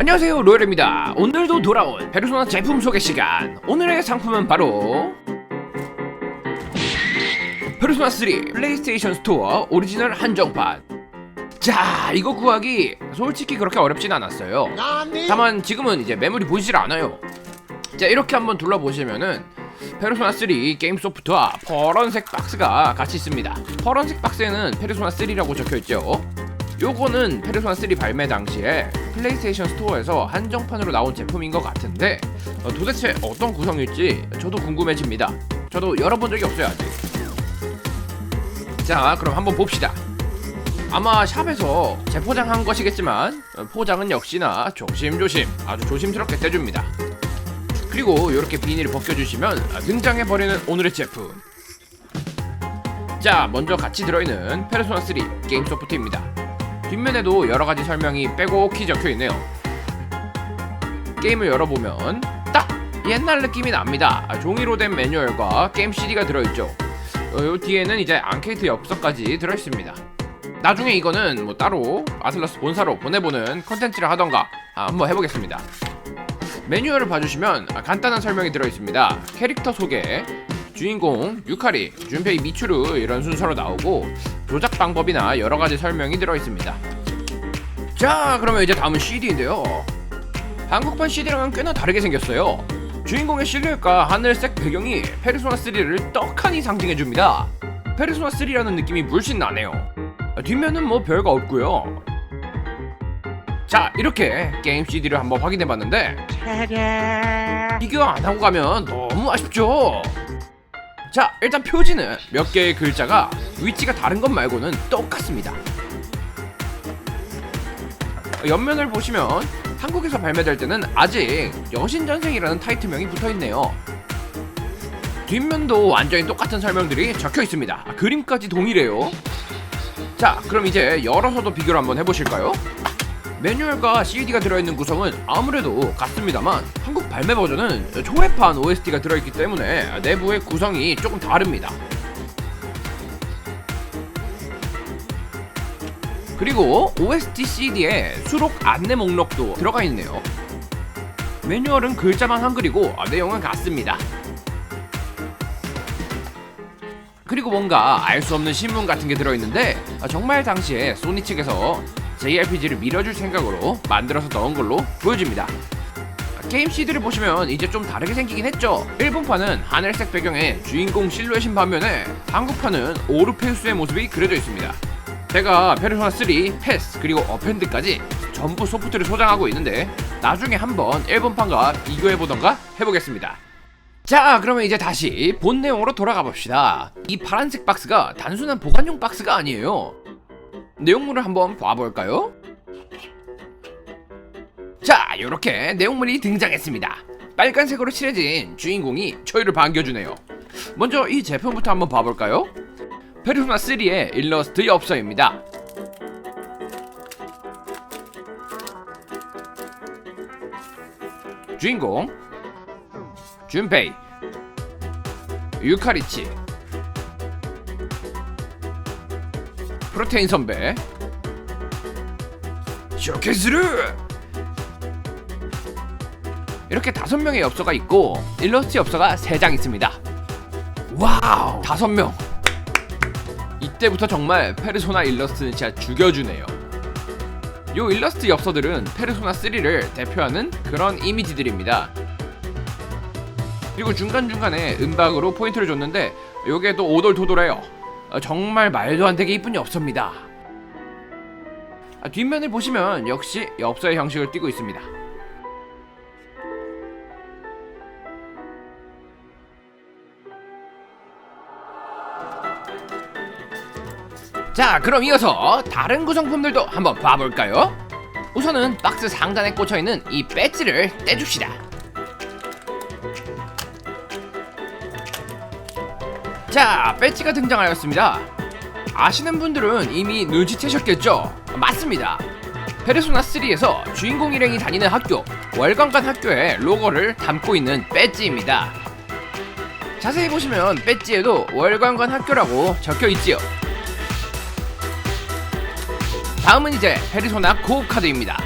안녕하세요 로열입니다. 오늘도 돌아온 페르소나 제품 소개 시간. 오늘의 상품은 바로 페르소나 3 플레이스테이션 스토어 오리지널 한정판. 자 이거 구하기 솔직히 그렇게 어렵진 않았어요. 다만 지금은 이제 매물이 보이질 않아요. 자 이렇게 한번 둘러보시면은 페르소나 3 게임 소프트와 파란색 박스가 같이 있습니다. 파란색 박스에는 페르소나 3라고 적혀있죠 요거는 페르소나 3 발매 당시에 플레이스테이션 스토어에서 한정판으로 나온 제품인 것 같은데 어, 도대체 어떤 구성일지 저도 궁금해집니다. 저도 열어본 적이 없어요 아직. 자 그럼 한번 봅시다. 아마 샵에서 재포장한 것이겠지만 어, 포장은 역시나 조심조심 아주 조심스럽게 떼줍니다. 그리고 이렇게 비닐을 벗겨주시면 아, 등장해버리는 오늘의 제품. 자 먼저 같이 들어있는 페르소나 3 게임 소프트입니다. 뒷면에도 여러가지 설명이 빼곡히 적혀있네요. 게임을 열어보면 딱 옛날 느낌이 납니다. 아, 종이로 된 매뉴얼과 게임 CD가 들어있죠. 어, 요 뒤에는 이제 앙케이트 엽서까지 들어있습니다. 나중에 이거는 뭐 따로 아슬러스 본사로 보내보는 컨텐츠를 하던가 아, 한번 해보겠습니다. 매뉴얼을 봐주시면 아, 간단한 설명이 들어있습니다. 캐릭터 소개 주인공 유카리, 준페이 미추르 이런 순서로 나오고 조작 방법이나 여러 가지 설명이 들어 있습니다. 자, 그러면 이제 다음은 CD인데요. 한국판 CD랑은 꽤나 다르게 생겼어요. 주인공의 실루엣과 하늘색 배경이 페르소나 3를 떡하니 상징해 줍니다. 페르소나 3라는 느낌이 물씬 나네요. 뒷면은 뭐 별거 없고요. 자, 이렇게 게임 CD를 한번 확인해 봤는데 비교 안 하고 가면 너무 아쉽죠. 자 일단 표지는 몇 개의 글자가 위치가 다른 것 말고는 똑같습니다. 옆면을 보시면 한국에서 발매될 때는 아직 여신전생이라는 타이틀명이 붙어있네요. 뒷면도 완전히 똑같은 설명들이 적혀 있습니다. 그림까지 동일해요. 자 그럼 이제 열어서도 비교를 한번 해보실까요? 매뉴얼과 CD가 들어있는 구성은 아무래도 같습니다만 한국 발매 버전은 초회판 OST가 들어있기 때문에 내부의 구성이 조금 다릅니다. 그리고 OST CD에 수록 안내 목록도 들어가 있네요. 매뉴얼은 글자만 한글이고 내용은 같습니다. 그리고 뭔가 알 수 없는 신문 같은 게 들어있는데 정말 당시에 소니 측에서 JRPG를 밀어줄 생각으로 만들어서 넣은 걸로 보여집니다. 게임 CD를 보시면 이제 좀 다르게 생기긴 했죠. 일본판은 하늘색 배경에 주인공 실루엣인 반면에 한국판은 오르페우스의 모습이 그려져 있습니다. 제가 페르소나 3, 패스 그리고 어펜드까지 전부 소프트를 소장하고 있는데 나중에 한번 일본판과 비교해보던가 해보겠습니다. 자 그러면 이제 다시 본 내용으로 돌아가 봅시다. 이 파란색 박스가 단순한 보관용 박스가 아니에요. 내용물을 한번 봐볼까요? 자, 이렇게 내용물이 등장했습니다. 빨간색으로 칠해진 주인공이 저희를 반겨주네요. 먼저 이 제품부터 한번 봐볼까요? 페르소나 3의 일러스트 엽서입니다. 주인공 준페이 유카리치 프로테인 선배. 쇼케스르 이렇게 다섯 명의 엽서가 있고 일러스트 엽서가 세 장 있습니다. 와우. 다섯 명. 이때부터 정말 페르소나 일러스트는 진짜 죽여주네요. 요 일러스트 엽서들은 페르소나 3를 대표하는 그런 이미지들입니다. 그리고 중간중간에 음박으로 포인트를 줬는데 요게 또 오돌토돌해요. 어, 정말 말도 안 되게 이쁜이 없습니다. 아, 뒷면을 보시면 역시 엽서의 형식을 띠고 있습니다. 자, 그럼 이어서 다른 구성품들도 한번 봐볼까요? 우선은 박스 상단에 꽂혀있는 이 배지를 떼줍시다. 자, 배지가 등장하였습니다. 아시는 분들은 이미 눈치채셨겠죠? 맞습니다. 페르소나 3에서 주인공 일행이 다니는 학교, 월광관 학교의 로고를 담고 있는 배지입니다. 자세히 보시면 배지에도 월광관 학교라고 적혀 있지요. 다음은 이제 페르소나 고 카드입니다.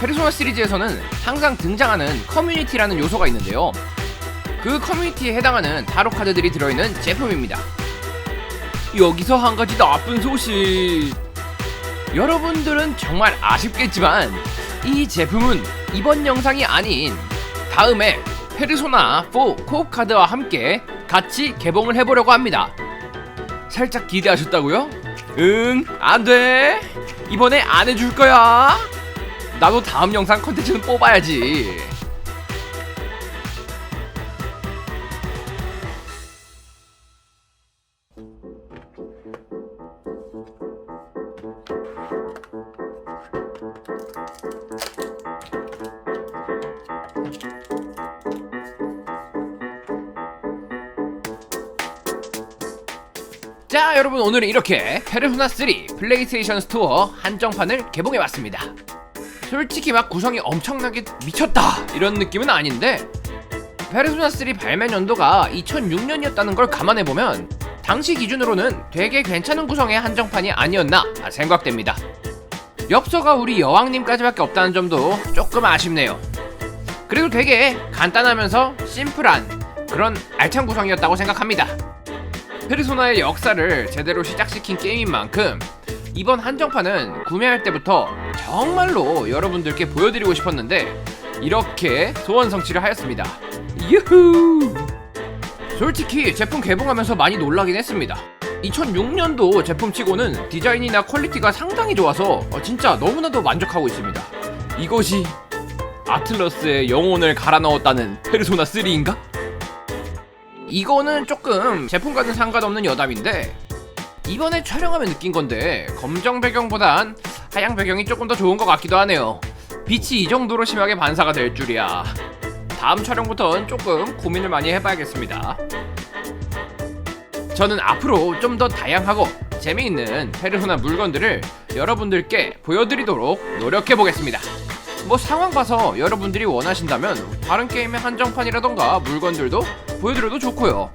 페르소나 시리즈에서는 항상 등장하는 커뮤니티라는 요소가 있는데요. 그 커뮤니티에 해당하는 타로 카드들이 들어있는 제품입니다. 여기서 한 가지 나쁜 소식. 여러분들은 정말 아쉽겠지만 이 제품은 이번 영상이 아닌 다음에 페르소나 4 코업 카드와 함께 같이 개봉을 해보려고 합니다. 살짝 기대하셨다고요? 응, 안 돼. 이번에 안 해줄 거야. 나도 다음 영상 컨텐츠는 뽑아야지. 자 여러분 오늘은 이렇게 페르소나 3 플레이스테이션 스토어 한정판을 개봉해봤습니다. 솔직히 막 구성이 엄청나게 미쳤다 이런 느낌은 아닌데 페르소나 3 발매 연도가 2006년이었다는 걸 감안해보면 당시 기준으로는 되게 괜찮은 구성의 한정판이 아니었나 생각됩니다. 엽서가 우리 여왕님까지밖에 없다는 점도 조금 아쉽네요. 그리고 되게 간단하면서 심플한 그런 알찬 구성이었다고 생각합니다 페르소나의 역사를 제대로 시작시킨 게임인 만큼 이번 한정판은 구매할 때부터 정말로 여러분들께 보여드리고 싶었는데 이렇게 소원 성취를 하였습니다. 유후! 솔직히 제품 개봉하면서 많이 놀라긴 했습니다. 2006년도 제품 치고는 디자인이나 퀄리티가 상당히 좋아서 어, 진짜 너무나도 만족하고 있습니다. 이것이 아틀러스의 영혼을 갈아 넣었다는 페르소나 3인가? 이거는 조금 제품과는 상관없는 여담인데 이번에 촬영하면 느낀 건데 검정 배경보단 하양 배경이 조금 더 좋은 것 같기도 하네요. 빛이 이 정도로 심하게 반사가 될 줄이야. 다음 촬영부터는 조금 고민을 많이 해봐야겠습니다. 저는 앞으로 좀 더 다양하고 재미있는 페르소나 물건들을 여러분들께 보여드리도록 노력해 보겠습니다. 뭐 상황 봐서 여러분들이 원하신다면 다른 게임의 한정판이라던가 물건들도 보여드려도 좋고요.